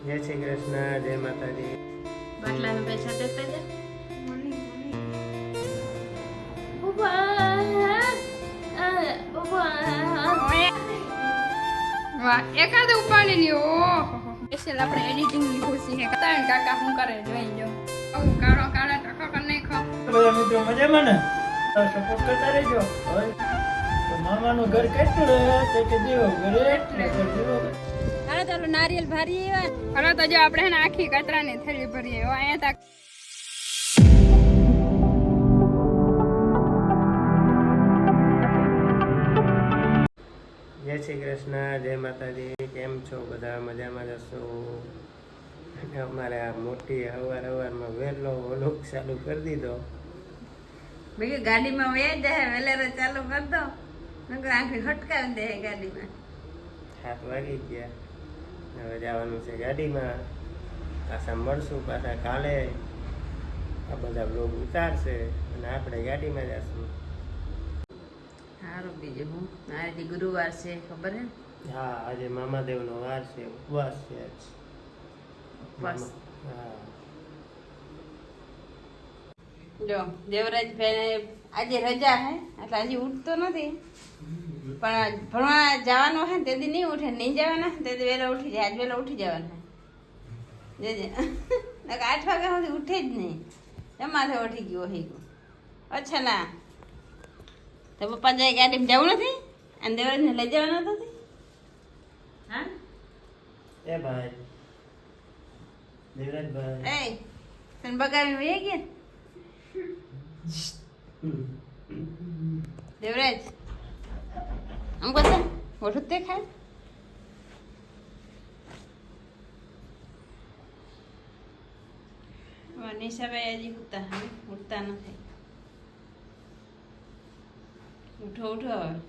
જય શ્રી કૃષ્ણ જય માતાજી. બાટલાના પૈસા દેતા જા વાહ એકાદ ઉપાડી લ્યો ઓહો સ્પેશિયલ આપણે એડિટિંગની ખુશી હે કતાણ કાકા શું કરે જોઈ જો આવું કાળો કાળા ટકો કર નાખો બધા મિત્રો મજામાં ને? સપોર્ટ કરતા રહેજો. મામાનું ઘર કેટલું તે કે દેવો ઘરે એટલે કે દેવો ચાલો નારિયેલ ભારી આવ્યા હલો તો જો આપણે હે ને આખી કચરાની થેલી ભરીએ. હવે અહીંયા તક જય શ્રી કૃષ્ણ જય માતાજી. કેમ છો બધા? મજામાં જશો અને અમારે આ મોટી અવાર અવારમાં વહેલો ઓલો ચાલુ કરી દીધો. ભાઈ ગાડીમાં વયા જાય વેલેરો ચાલુ કર દો. નકર આંખી હટકાવી દે ગાડીમાં. સાત વાગી ગયા. હવે જવાનું છે ગાડીમાં. પાછા મળશું પાછા કાલે. આ બધા બ્લોગ ઉતારશે અને આપણે ગાડીમાં જશું. સારું બીજું હું? આજે ગુરુવાર છે ખબર હે? હા આજે મામાદેવનો વાર છે ઉપવાસ છે આજ. ઉપવાસ. હા. જો દેવરાજ ભાઈ આજે રજા હે એટલે હજી ઉઠતો નથી. પણ ભણવા જવાનું હે ને તેથી નહીં ઉઠે નહીં જવાના હે ને તેથી વહેલા ઉઠી જાય આજ વહેલા ઉઠી જવાના હે જે આઠ વાગ્યા સુધી ઉઠે જ નહીં. જમાથે ઉઠી ગયો ગયો. અચ્છા ના તો પપ્પા જાય ગાડી જવું નથી? અને દેવરાજને લઈ જવાના નથી હા? એ ભાઈ. દેવરાજભાઈ એ તને બગાડીને વહી ગયા દેવરાજ. આમ કહો મોઢું જ દેખાય? નિશાભાઈ હજી ઉઠતા હવે ઉઠતા નથી. ઉઠો ઉઠો હવે.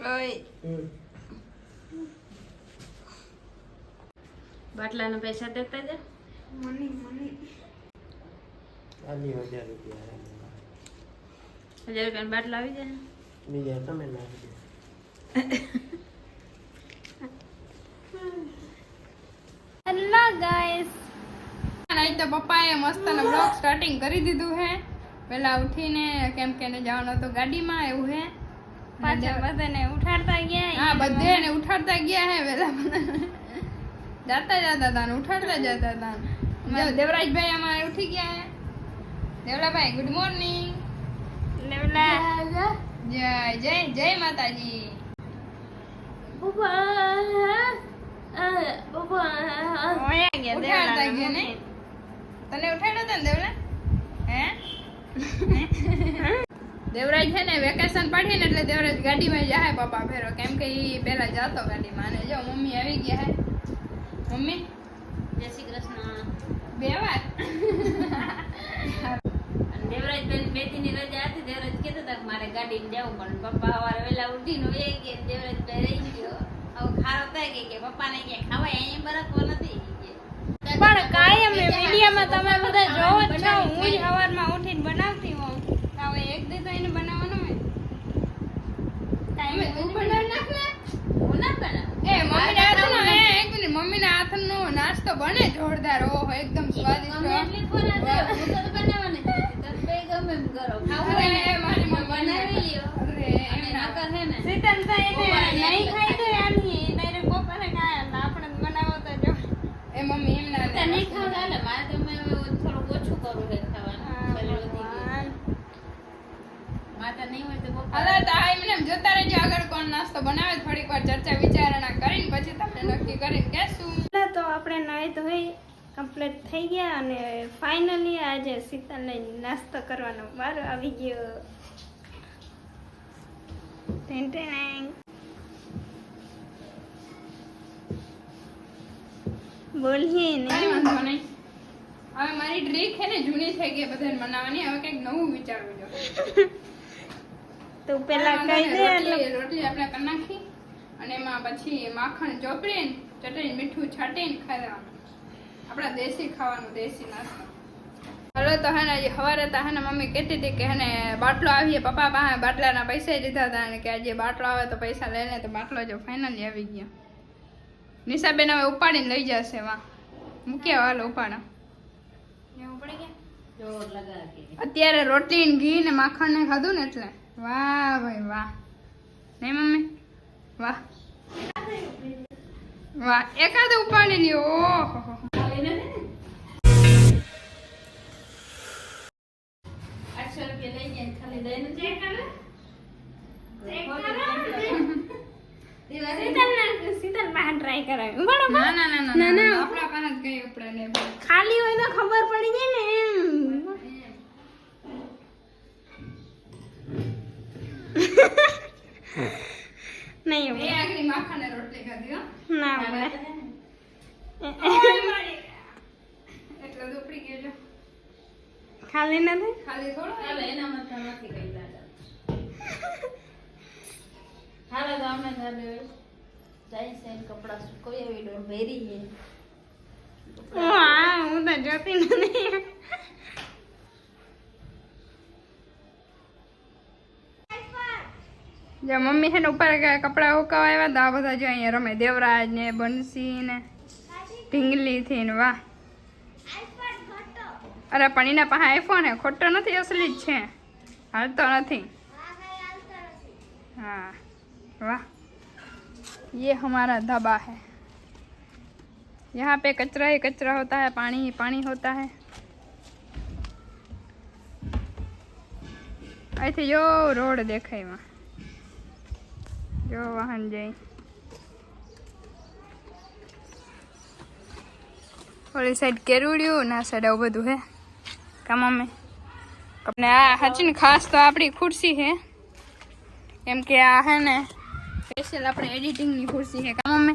ઓય. હમ. બાટલાના પૈસા દેતા જા. આલી હજાર રૂપિયા. હજાર રૂપિયાનો બાટલો આવી જાય બીજા તમે નાખી દો હેલો ગાઈસ નહીં તો પપ્પાએ મસ્ત બ્લોગ સ્ટાર્ટિંગ કરી દીધું હે. પેલા ઉઠીને કેમ કે એને જવાનું હતું ગાડીમાં એવું હે. પાછળ બધાને ઉઠાડતા ગયા હા બધે એને ઉઠાડતા ગયા હે વેલા જાતા જાતા હતા ને ઉઠાડતા જતા હતા જો દેવરાજભાઈ અમારે ઉઠી ગયા હે. દેવલાભાઈ ગુડ મોર્નિંગ જય જય જય માતાજી. તને ઉઠાડ્યો દેવલા? હે? દેવરાજ છે ને વેકેશન પાડી ને એટલે દેવરાજ ગાડીમાં જાય પપ્પા ફેરો કેમ કે ઈ પેલા જતો ગાડીમાં. અને જો મમ્મી આવી ગયા હે. મમ્મી? જય શ્રી કૃષ્ણ. બે વાર? અને દેવરાજ બેન બે ની રજા હતી દેવરાજ કહેતા હતા કે મારે ગાડીમાં જવું પણ પપ્પા સવારે વહેલા ઉઠીને વહી કે દેવરાજ ભાઈ રહી ગયો. આવું ખારો થાય કે પપ્પાને કે ખાવાય? અહીંયા બરકવો નથી પણ કાયમ વિડીયોમાં તમે બધા જોવો જ છો. હું જ સવારમાં ઉઠીને બનાવતી હોઉં. હવે એક દિવસ એને બનાવવાનો હોય. મમ્મી તું બનાવી નાખ હું ના બનાવું. એ મમ્મીના હાથનો એ એક મિનિટ. મમ્મીના હાથનો નાસ્તો બને જોરદાર. ઓહો એકદમ સ્વાદિષ્ટ એટલી ખોરાક હું તો બનાવવાની જ નથી. તમે બે ગમે એમ કરો ખાવું હોય ને બનાવી લ્યો અને. નકર હે ને સીતન તો એને નહીં ખાઈ તો આની ડાયરેક્ટ બપોરે ખાય એટલે આપણે જ બનાવો તો જો એ મમ્મી એમ ના તો નહીં ખાવ તો હાલે. મારે તો મેં થોડુંક ઓછું કરવું છે ખાવાનું શરીર વધી ગયું. મારે તો નહીં હોય તો બપોરે હાલો તો આ એમને એમ જોતા રહેજો આગળ કોણ નાસ્તો બનાવે થોડીક વાર ચર્ચા વિચારણા કરીને પછી તમને નક્કી કરીને કહેશું પહેલા તો આપણે નાહી ધોઈ કમ્પ્લીટ થઈ ગયા અને ફાઇનલી આજે શીતલને નાસ્તો કરવાનો. મારો આવી ગયો. બોલીએ ને. વાંધો નહીં. હવે મારી ડ્રીક છે ને જૂની થઈ ગઈ બધાને બનાવવાની હવે કંઈક નવું વિચારવું જોઈએ તો પેલા કહી દે રોટલી રોટલી આપણે કરી નાખી અને એમાં પછી માખણ ચોપડીને ચટણી મીઠું છાટીને ખાવાનું આપણા દેશી ખાવાનું દેશી નાસ્તો. હલો તો હેને સવારે તો હેને મમ્મી કહેતી હતી કે હેને બાટલો આવીએ પપ્પા પાસે બાટલાના પૈસા લીધા હતા અને કે આજે બાટલો આવે તો પૈસા લઈને તો બાટલો જો ફાઇનલી આવી ગયો. નિશાબેન હવે ઉપાડીને લઈ જશે વા મૂક્યા હાલ ઉપાડા. અત્યારે રોટલી ને ઘી ને માખણ ને ખાધું ને એટલે. વાહ ભાઈ વાહ. નહીં મમ્મી? વાહ. વાહ એકાદ ઉપાડી લ્યો ઓહો આપણા પાસે જ કઈ ઉપડે ને ખાલી હોય તો ખબર પડી જાય ને એમ નહીં બે આગળ માખણ ને રોટલી ખાધી ના હોય એટલે તો ગયો ખાલી નથી ખાલી થોડો એનામાં તો નથી કઈ દાદા હાલો તો જાય છે કપડા સુકવી આવી ડોર ભેરી હા હું તો જોતી નથી. જે મમ્મી છે ને ઉપર કપડા કપડાં ઉકાવા આવ્યા તો આ બધા જો અહીંયા રમે. દેવરાજ ને બંસી ને ઢીંગલી થી ને વાહ. અરે પણ એના પાસે આઈફોન હે ખોટો નથી અસલી જ છે. હાલતો નથી. हाँ वाह ये हमारा ढाबा है यहाँ पे कचरा ही कचरा होता है पानी ही पानी होता है અહીંથી જો રોડ દેખાય એમાં જો વાહન જાય ઓલી સાઈડ કેરુડ્યું ના સાઈડ આવું બધું હે કામ અમે ને આ સાચી ને ખાસ તો આપણી ખુરશી છે કેમ કે આ હે ને સ્પેશિયલ આપણે એડિટિંગની ખુરશી છે કામ અમે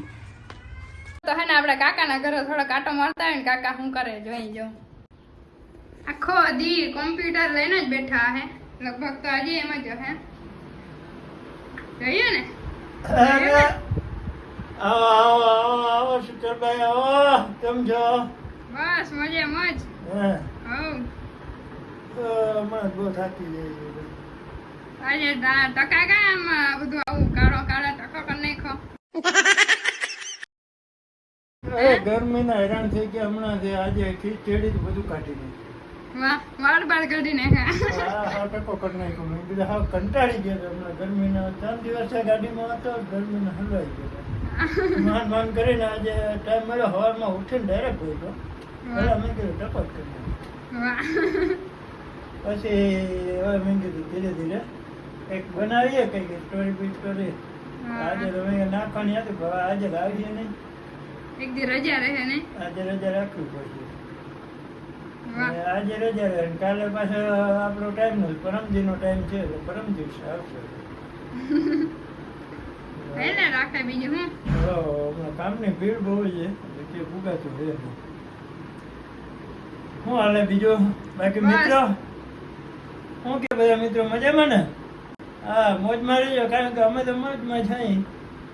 તો હે ને આપણા કાકાના ઘરે થોડો કાંટો મારતા હોય ને કાકા શું કરે જોઈ જો. આખો દી કોમ્પ્યુટર લઈને જ બેઠા હે. લગભગ તો હજી એમ જ હે. જોઈએ ને? અરે, આવો આવો આવો આવો શીતલભાઈ આવો કેમ છો? બસ મજે મજ હે, હવ. તો હમણાં બહુ થાકી જઈએ આજે ટા- ટકા કામ બધું આવું કાળો કાળા ટકો નાખો અરે ગરમીના હેરાન થઈ ગયા હમણાં થી આજે ખીચડી બધું કાઢી નાખ્યું. વાહ વાળ બાળ કાઢી નાખ્યા. હા હા ટકો કરી નાખ્યો મેં. કીધું હા કંટાળી ગયા હમણાં. ગરમીના ત્રણ દિવસ ગાડીમાં હતો ગરમીના હલવાઈ ગયા માન માન કરીને આજે ટાઈમ મળ્યો હવારમાં ઉઠીને ડાયરેક્ટ ગયો પેલા મેં કીધું ટકો જ કરી નાખ્યો. પછી હવે મેં કીધું ધીરે ધીરે એક બનાવીએ કંઈક સ્ટોરી બીજ કરી આજે તો મેં નાખવાની હતી પણ આજે તો આવીએ નહીં. એક દી રજા રહે ને? આજે રજા રાખવી પડશે. આજે રજા રહે કાલે પાછો આપણો ટાઈમ નો પરમદીનો ટાઈમ છે પરમ દિવસે આવશે. એને રાખે બીજું હું? હવે હમણાં કામની ભીડ બહુ છે એટલે કે ભૂગાતું નહીં. હાલે બીજો? બાકી. મિત્રો? શું કે બધા મિત્રો મજામાં ને? હા મોજમાં રહેજો કારણ કે અમે તો મોજમાં છીએ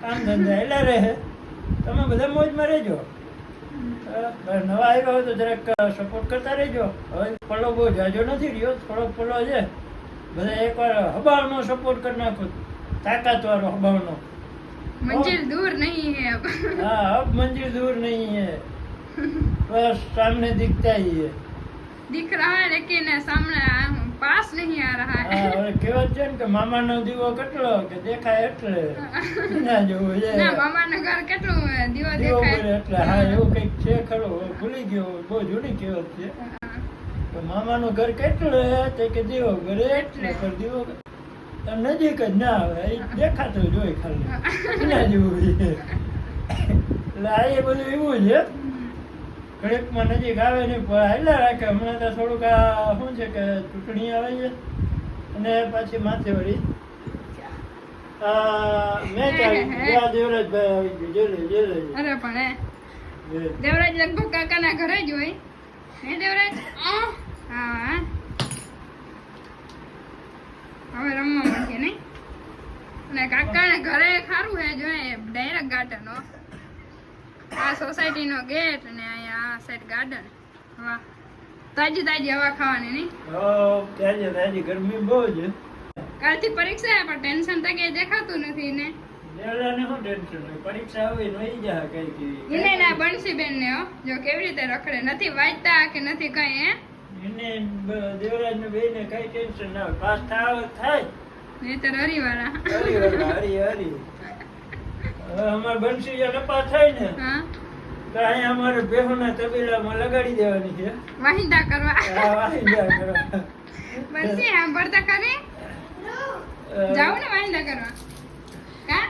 કામ ધંધા એલા રહે તમે બધા મોજમાં રહેજો હા, નવા આવ્યા હોય તો જરાક સપોર્ટ કરતા રહેજો હવે પલો બહુ જાજો નથી રહ્યો થોડોક પલો છે બધા એકવાર હબાવનો સપોર્ટ કરી નાખો તાકાતવાળો હબાવનો મંજિલ દૂર નહીં હે અબ हाँ अब मंजिल दूर नहीं है बस सामने दिखता ही है दिख रहा है लेकिन सामने आ- पास પાસ નહીં આ રહા હવે કેવત છે ને મામા મામાનો દીવો કેટલો કે દેખાય એટલે. ના જોવું છે ના મામાના ઘર કેટલો દીવો દેખાય. એટલે હા એવું કંઈક છે ખરો. ભૂલી ગયો બહુ જૂની કેવત છે. તો મામાનું ઘર કેટલું હે? કે દીવો ઘર એટલે પર દીવો નજીક જ ના આવે. એ દેખાતું જોઈ ખાલી. ના જેવું છે. એટલે આ એ બધું એવું છે. ઘડીકમાં નજીક આવે ને પણ હાલ્યા રાખે. હમણાં તો થોડુંક આ શું છે કે ચૂંટણી આવે છે અને પાછી માથે વળી આ મેચ આવી ગઈ. આ દેવરાજભાઈ આવી ગયું જેલે જેલે. અરે પણ દેવરાજ લગભગ કાકાના ઘરે જ હોય. હે દેવરાજ? હા. હા. હવે રમવા માંડીએ નહીં. અને કાકાને ઘરે ખારું હે જો ડાયરેક્ટ ગાર્ડન હો. આ સોસાયટીનો ગેટ ને આ સાઈડ ગાર્ડન વાહ. તાજી તાજી હવા ખાવાની નહીં? તાજી તાજી ગરમી બહુ છે. કાલથી પરીક્ષા આવે પણ ટેન્શન તો કઈ દેખાતું નથી ને. પરીક્ષા હોય ને જા કઈ કઈ એને ના બંસી બેન ને જો કેવી રીતે રખડે. નથી વાંચતા કે નથી કઈ હે? એને દેવરાજ ને બેને કઈ ટેન્શન ના હોય. પાસ થાવ થાય. નહીતર હરીવાળા હરી હરી. હરી અમારે જો નપા થાય ને. હા. તો અહીંયા અમારે બેહુના તબેલામાં લગાડી દેવાની છે. વાહિંદા કરવા. કરવા. બંસી સાંભળતા ખરી અ, જાવું ને વાહિંદા કરવા. કા?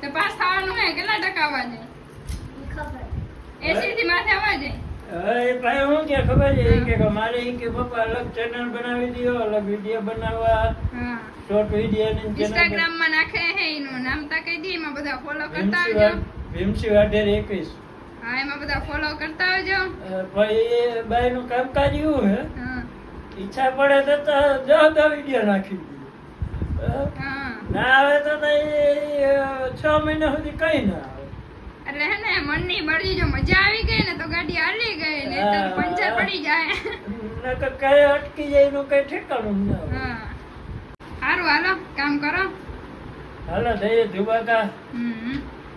તો પાસ થવાનું હે કેટલા ટકા આવવા જાય એસી થી માથે આવવા જાય એ ભાઈ હું કે ખબર છે? કે મારે કે પપ્પા અલગ ચેનલ બનાવી દીધો અલગ વીડિયો બનાવવા. શોર્ટ વીડિયો ને ઇન્સ્ટાગ્રામમાં નાખે હે એનું. નામ તા કહી દી એમાં બધા ફોલો કરતા આવજો. ભીમસી વાઢેર એકવીસ. હા એમાં બધા ફોલો કરતા આવજો. ભાઈ બાઈ નું કામકાજ એવું હે. ઈચ્છા પડે તો તો જો વીડિયો નાખી ના આવે તો તો છ મહિના સુધી કઈ ના આવે. એટલે હે ને મનની મરજી જો મજા આવી ગઈ ને તો ગાડી હાલી ગઈ ને તો. પંચર પડી જાય. નકર કઈ અટકી જાય એનું કઈ ઠેકાણું ના હા. સારું હાલો કામ કરો. હાલો જઈએ ધુબાકા.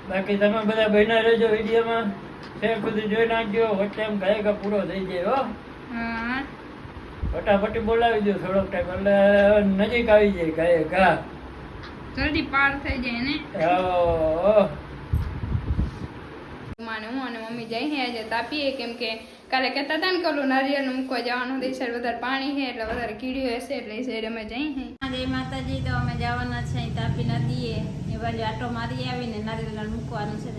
બાકી તમે બધા બહેના રહેજો વિડીયોમાં. સુધી જોઈ નાખજો. વચ્ચે એમ ગાયકા પૂરો થઈ જાય હો. હા. ફટાફટી બોલાવી દો થોડોક ટાઈમ એટલે નજીક આવી જાય ગાય ઘા જલ્દી પાર થઈ જાય ને. માને હું અને મમ્મી જઈ હે આજે તાપીએ કેમ કે કાલે કહેતા હતા ને કે ઓલું નારિયેળ મૂકવા જવાનું તે સાઈડ વધારે પાણી છે એટલે વધારે કીડીઓ હશે એટલે એ અમે જઈ હે. જય માતાજી તો અમે જવાના છે તાપી નદીએ. એ બાજુ આટો મારી આવીને નારિયેળ મૂકવાનું છે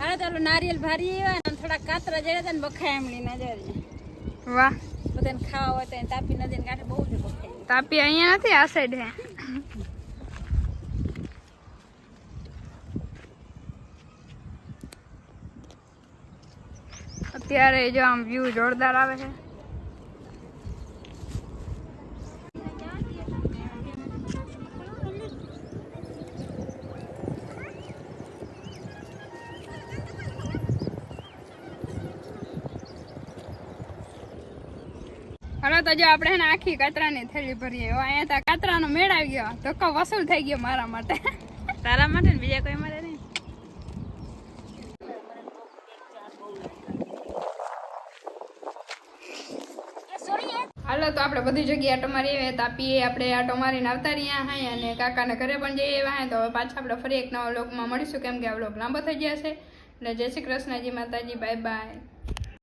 આવે તો ઓલું નારિયેળ ભારી આવ્યા ને થોડા કાતરા જડ્યા હતા ને બખાય એમની નજર. વાહ. બધાને ખાવા હોય તો તાપી નદી કાંઠે બહુ જ બખાય. તાપી અહીંયા નથી આ સાઈડ હે. અત્યારે જો આમ વ્યૂ જોરદાર આવે છે. તો જો આપણે આખી કાતરાની થેલી ભરીએ. અહીંયા ત્યાં કાતરાનો મેળ આવી ગયો. ધક્કો વસૂલ થઈ ગયો મારા માટે. તારા માટે ને બીજા કોઈ માટે નહીં? હાલો તો આપણે બધી જગ્યાએ આટો મારી આવ્યા તાપીએ આપણે આટો મારીને આવતા રહ્યા હા અને કાકાના ઘરે પણ જઈએ એવા હા તો હવે પાછા આપણે ફરી એક નવા લોકમાં મળીશું કેમ કે આ લોક લાંબો થઈ ગયા છે. એટલે જય શ્રી કૃષ્ણજી માતાજી બાય બાય